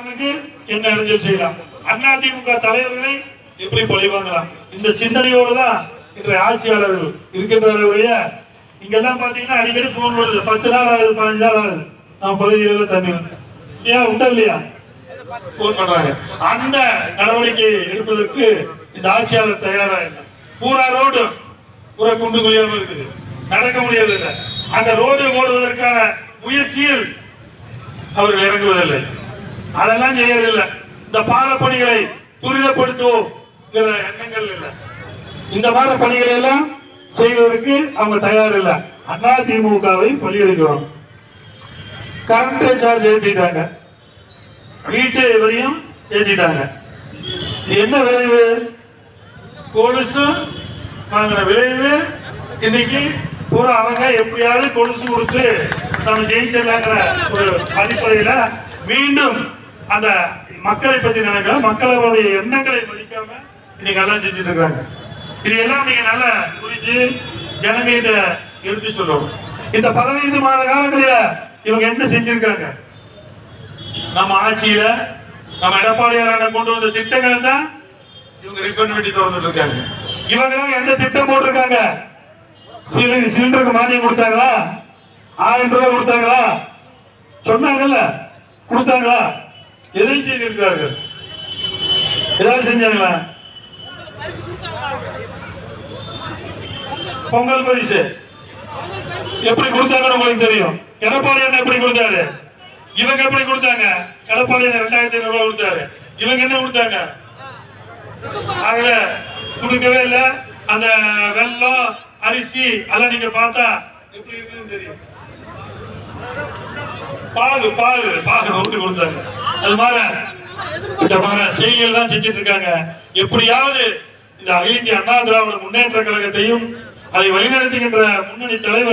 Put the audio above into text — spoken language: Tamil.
பணக்காரனுக்கு என்ன இடைஞ்சல் செய்யலாம். அதிமுக தலைவர்களை எப்படி பழிவாங்கலாம் இந்த சிந்தனையோடு தான் இன்றைய ஆட்சியாளர்கள் இருக்கின்றவர்களுடைய இங்கெல்லாம் பாத்தீங்கன்னா அடிக்கடி போன் வருது. பத்து நாள் ஆகுது பதினஞ்சு நாள் ஆகுது. நம்ம பகுதிகளில் தண்ணி வந்து. ஏன் உண்டா இல்லையா? போன் பண்றாங்க. அந்த நடவடிக்கை எடுப்பதற்கு இந்த ஆட்சியாளர் தயாரா இல்லை. பூரா ரோடு பூரா குண்டு குழியாம இருக்குது. நடக்க முடியவில்லை. அந்த ரோடு ஓடுவதற்கான முயற்சியில் அவர்கள் இறங்குவதில்லை. அதெல்லாம் செய்யறதில்லை. இந்த பாலப்பணிகளை துரிதப்படுத்துவோம் எண்ணங்கள் இல்லை. இந்த மாதிரி பணிகளை எல்லாம் செய்வதற்கு அவங்க தயார் இல்லை அண்ணா திமுகவை பலியெடுக்கிறோம். கரண்ட் சார்ஜ் ஏற்றிட்டாங்க வீட்டு வரையும் ஏற்றிட்டாங்க என்ன விளைவு? கொலுசு வாங்கின விளைவு? இன்னைக்கு பூரா அவங்க எப்படியாவது கொலுசு கொடுத்து நம்ம ஜெயிச்சிடலாங்கிற ஒரு அடிப்படையில மீண்டும் அந்த மக்களை பத்தி நினைக்கல. மக்களுடைய எண்ணங்களை மதிக்காம இன்னைக்கு எல்லாம் செஞ்சுட்டு இருக்காங்க இது எல்லாம் நீங்க நல்லா புரிஞ்சு ஜனங்கிட்ட எடுத்து சொல்லணும். இந்த பதினைந்து மாத காலத்துல இவங்க என்ன செஞ்சிருக்காங்க? நம்ம ஆட்சியில நம்ம எடப்பாடியார் கொண்டு வந்த திட்டங்கள் தான் இவங்க ரிப்பன் பண்ணி திறந்துட்டு இருக்காங்க இவங்க எந்த திட்டம் போட்டிருக்காங்க? சிலிண்டருக்கு மானியம் கொடுத்தாங்களா? ஆயிரம் ரூபாய் கொடுத்தாங்களா? சொன்னாங்கல்ல. கொடுத்தாங்களா? எதை செய்திருக்கிறார்கள். ஏதாவது செஞ்சாங்களா? பொங்கல் பரிசு. எப்படி கொடுத்தாங்கன்னு உங்களுக்கு தெரியும். எடப்பாடி அண்ணன் எப்படி கொடுத்தாரு? இவங்க எப்படி கொடுத்தாங்க? எடப்பாடி அண்ணன் ரெண்டாயிரத்தி ஐநூறு ரூபாய் கொடுத்தாரு. இவங்க என்ன கொடுத்தாங்க? ஆகல கொடுக்கவே இல்ல. அந்த வெள்ளம் அரிசி அதெல்லாம் நீங்க பார்த்தா எப்படி இருக்குன்னு தெரியும். பாகு பாகு பாகு ஊட்டி கொடுத்தாங்க? அது மாதிரி. இந்த மாதிரி செய்திகள் தான் செஞ்சுட்டு இருக்காங்க. எப்படியாவது இந்த அகில இந்திய அண்ணா திராவிட முன்னேற்ற கழகத்தையும் அதை வழிநடத்துகின்ற முன்னணி தலைவர்